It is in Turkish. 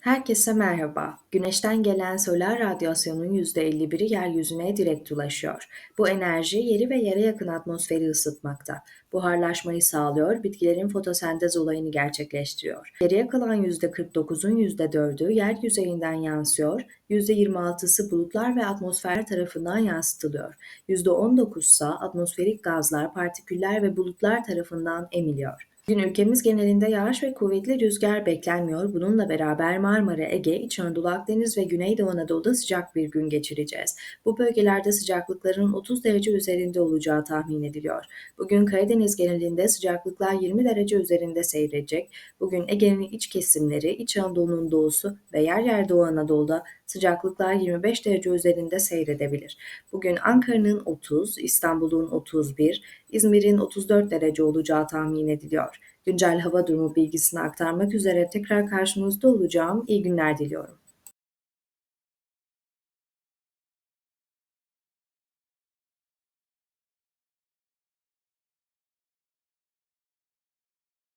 Herkese merhaba. Güneşten gelen solar radyasyonun %51'i yeryüzüne direkt ulaşıyor. Bu enerji yeri ve yere yakın atmosferi ısıtmakta. Buharlaşmayı sağlıyor, bitkilerin fotosentez olayını gerçekleştiriyor. Geriye kalan %49'un %4'ü yer yüzeyinden yansıyor, %26'sı bulutlar ve atmosfer tarafından yansıtılıyor. %19 ise atmosferik gazlar, partiküller ve bulutlar tarafından emiliyor. Bugün ülkemiz genelinde yağış ve kuvvetli rüzgar beklenmiyor. Bununla beraber Marmara, Ege, İç Anadolu, Akdeniz ve Güneydoğu Anadolu'da sıcak bir gün geçireceğiz. Bu bölgelerde sıcaklıkların 30 derece üzerinde olacağı tahmin ediliyor. Bugün Karadeniz genelinde sıcaklıklar 20 derece üzerinde seyredecek. Bugün Ege'nin iç kesimleri, İç Anadolu'nun doğusu ve yer yer Doğu Anadolu'da sıcaklıklar 25 derece üzerinde seyredebilir. Bugün Ankara'nın 30, İstanbul'un 31, İzmir'in 34 derece olacağı tahmin ediliyor. Güncel hava durumu bilgisini aktarmak üzere tekrar karşınızda olacağım. İyi günler diliyorum.